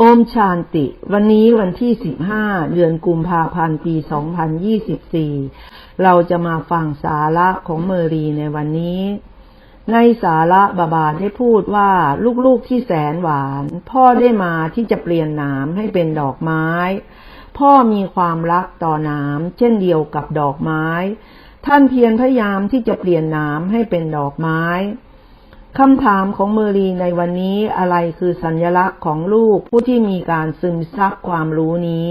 อมชานติ วันนี้วันที่ 15 เดือนกุมภาพันธ์ปี 2024 เราจะมาฟังสาระของเมอรีในวันนี้ ในสาระบาบาได้พูดว่าลูกๆที่แสนหวาน พ่อได้มาที่จะเปลี่ยนน้ำให้เป็นดอกไม้ พ่อมีความรักต่อน้ำเช่นเดียวกับดอกไม้ ท่านเพียรพยายามที่จะเปลี่ยนน้ำให้เป็นดอกไม้ คำถามของเมอรีในวันนี้อะไรคือสัญลักษณ์ของลูกผู้ที่มีการซึมซับความรู้นี้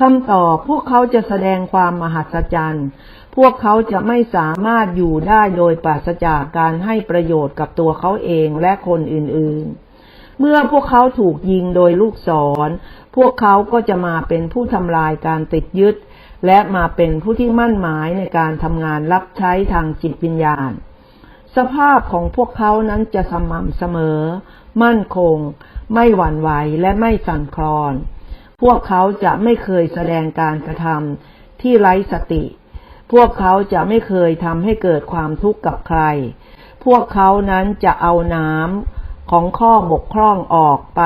คำตอบพวกเขาจะแสดงความมหัศจรรย์ พวกเขาจะไม่สามารถอยู่ได้โดยปราศจากการให้ประโยชน์กับตัวเขาเองและคนอื่นๆ เมื่อพวกเขาถูกยิงโดยลูกศร พวกเขาก็จะมาเป็นผู้ทำลายการติดยึด และมาเป็นผู้ที่มั่นหมายในการทำงานรับใช้ทางจิตวิญญาณ สภาพของพวกเขานั้นจะสม่ำเสมอ มั่นคง ไม่หวั่นไหวและไม่สั่นคลอน พวกเขาจะไม่เคยแสดงการกระทำที่ไร้สติ พวกเขาจะไม่เคยทำให้เกิดความทุกข์กับใคร พวกเขานั้นจะเอาน้ำของข้อบกพร่องออกไป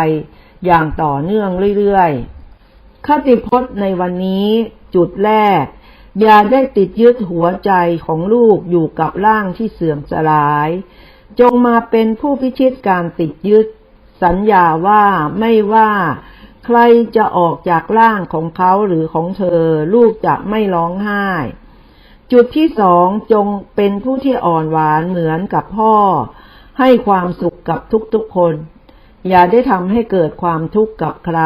อย่างต่อเนื่องเรื่อยๆคติพจน์ในวันนี้จุดแรก อย่าได้ติดยึดหัวใจของลูกอยู่กับร่างที่เสื่อมสลาย จงมาเป็นผู้พิชิตการติดยึด สัญญาว่าไม่ว่า ใครจะออกจากร่างของเขาหรือของเธอ ลูกจะไม่ร้องไห้ จุดที่สองจงเป็นผู้ที่อ่อนหวานเหมือนกับพ่อ ให้ความสุขกับทุกๆคน อย่าได้ทำให้เกิดความทุกข์กับใคร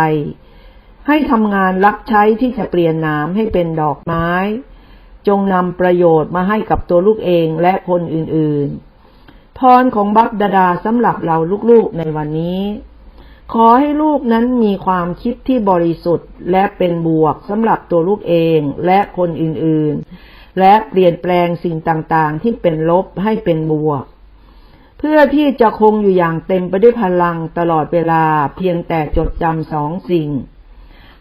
ให้ทำงานรับใช้ที่จะเปลี่ยนน้ำให้เป็นดอกไม้ จงนำประโยชน์มาให้กับตัวลูกเองและคนอื่นๆ พรของบัพดาดาสำหรับเราลูกๆในวันนี้ ขอให้ลูกนั้นมีความคิดที่บริสุทธิ์ และเป็นบวกสำหรับตัวลูกเองและคนอื่นๆ และเปลี่ยนแปลงสิ่งต่างๆ ที่เป็นลบให้เป็นบวกเพื่อที่จะคงอยู่อย่างเต็มไปด้วยพลังตลอดเวลาเพียงแต่จดจำสองสิ่ง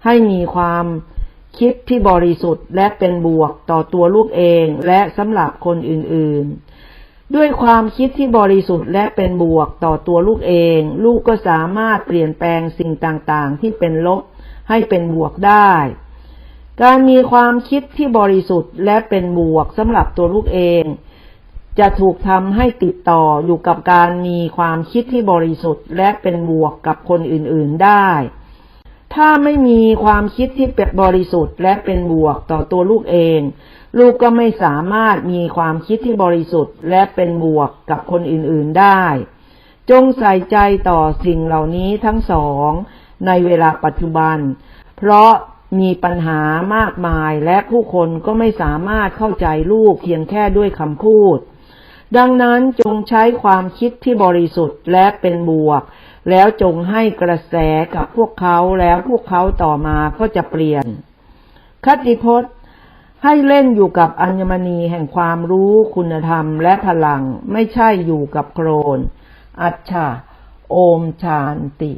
ให้มีความคิดที่บริสุทธิ์และเป็นบวกต่อตัวลูกเองและสำหรับคนอื่นๆ ด้วยความคิดที่บริสุทธิ์และเป็นบวกต่อตัวลูกเอง ลูกก็สามารถเปลี่ยนแปลงสิ่งต่างๆ ที่เป็นลบให้เป็นบวกได้ การมีความคิดที่บริสุทธิ์และเป็นบวกสำหรับตัวลูกเอง จะถูกทำให้ติดต่ออยู่กับการมีความคิดที่บริสุทธิ์และเป็นบวกกับคนอื่นๆได้ ถ้าไม่มีความคิดที่เป็นบริสุทธิ์ และเป็นบวกต่อตัวลูกเอง ลูกก็ไม่สามารถมีความคิดที่บริสุทธิ์ และเป็นบวกกับคนอื่นๆได้ จงใส่ใจต่อสิ่งเหล่านี้ทั้งสอง ในเวลาปัจจุบัน เพราะมีปัญหามากมายและผู้คนก็ไม่สามารถเข้าใจลูกเพียงแค่ด้วยคำพูด ดังนั้นจงใช้ความคิดที่บริสุทธิ์และเป็นบวก แล้วจงให้กระแสกับพวกเขาแล้วพวกเขาต่อมาก็จะเปลี่ยน คติพจน์ ให้เล่นอยู่กับอัญมณีแห่งความรู้คุณธรรมและพลังไม่ใช่อยู่กับโครน อัจฉาโอมชานติ